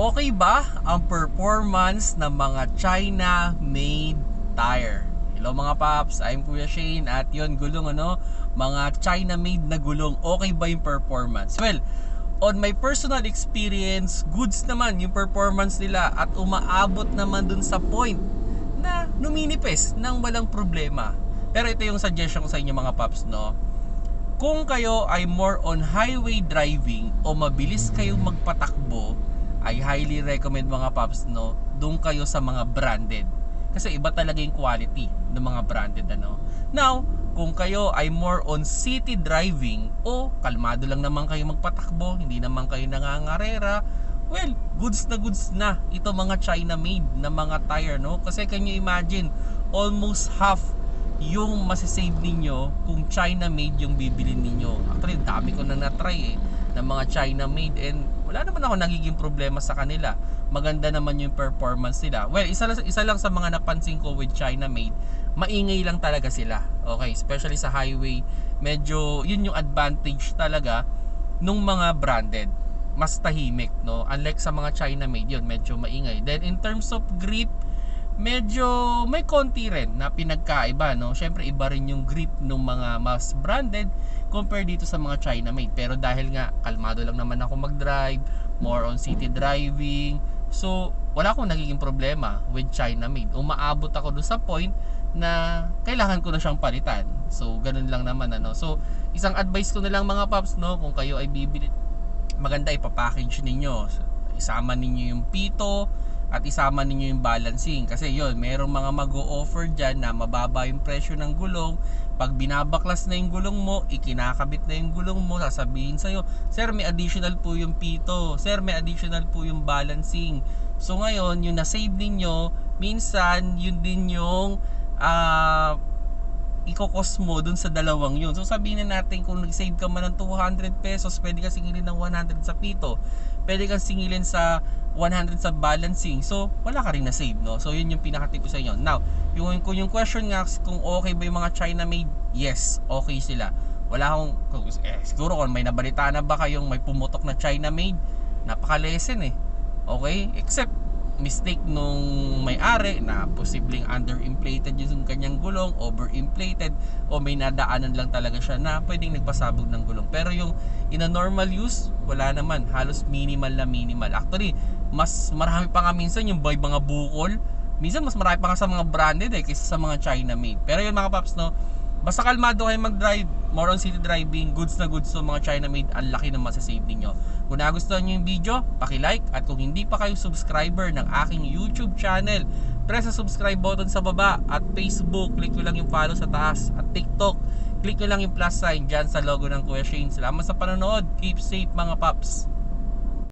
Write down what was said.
Okay ba ang performance ng mga China-made tire? Hello mga paps, I'm Kuya Shane at yon gulong ano, mga China-made na gulong. Okay ba yung performance? Well, on my personal experience, goods naman yung performance nila at umaabot naman dun sa point na numinipis nang walang problema. Pero ito yung suggestion ko sa inyo mga paps, no? Kung kayo ay more on highway driving o mabilis kayong magpatakbo, I highly recommend mga paps, no? Doon kayo sa mga branded. Kasi iba talaga yung quality ng mga branded, ano? Now, kung kayo ay more on city driving o kalmado lang naman kayo magpatakbo, hindi naman kayo nangangarera, well, goods na goods na ito mga China made na mga tire, no? Kasi can you imagine, almost half yung masisave ninyo kung China made yung bibilin ninyo. Actually, dami ko na na-try eh ng mga China made and wala naman ako nagiging problema sa kanila. Maganda naman yung performance nila. Well, isa lang, isa lang sa mga napansin ko with China made, maingay lang talaga sila. Okay, especially sa highway, medyo yun yung advantage talaga nung mga branded. Mas tahimik, no? Unlike sa mga China made, yun medyo maingay. Then in terms of grip, medyo may konti rin na pinagkaiba no syempre iba rin yung grip ng mga mas branded compare dito sa mga China made. Pero dahil nga kalmado lang naman ako mag-drive more on city driving. So wala akong nagiging problema with China made. Umaabot ako doon sa point na kailangan ko na siyang palitan. So ganun lang naman ano. So isang advice ko na lang mga paps no kung kayo ay bibili maganda ipapackage ninyo. Isama ninyo yung pito at isama ninyo yung balancing. Kasi yon merong mga mag-o-offer dyan na mababa yung presyo ng gulong. Pag binabaklas na yung gulong mo ikinakabit na yung gulong mo sasabihin sa'yo sir may additional po yung pito. Sir may additional po yung balancing. So ngayon yung na-save ninyo minsan yun din yung uh, ikokos mo dun sa dalawang yun. So sabihin na natin kung nag-save ka man ng 200 pesos pwede ka singilin ng 100 sa pito pwede kang singilin sa 100 sa balancing. So, wala ka rin na save, no? So, yun yung pinaka-tip ko sa inyo. Now, yung, kung yung question nga kung okay ba yung mga China made, yes, okay sila. Wala akong, eh, siguro kung may nabalita na ba kayong may pumutok na China made, napaka-lesson eh. Okay? Except, mistake nung may-ari na posibleng underinflated yung kanyang gulong, overinflated, o may nadaanan lang talaga siya na pwedeng nagpasabog ng gulong. Pero yung in a normal use, wala naman. Halos minimal na minimal. Actually, mas marami pa nga minsan yung by mga bukol. Minsan mas marami pa nga sa mga branded eh kaysa sa mga China made. Pero yun mga paps no, basta kalmado kayo mag-drive, more on city driving, goods na goods so mga China made, ang laki ng masasave ninyo. Kung nagustuhan nyo yung video, paki-like at kung hindi pa kayo subscriber ng aking YouTube channel, press sa subscribe button sa baba at Facebook, click nyo lang yung follow sa taas at TikTok, click nyo lang yung plus sign dyan sa logo ng Kuya Shane. Salamat sa panonood. Keep safe mga paps.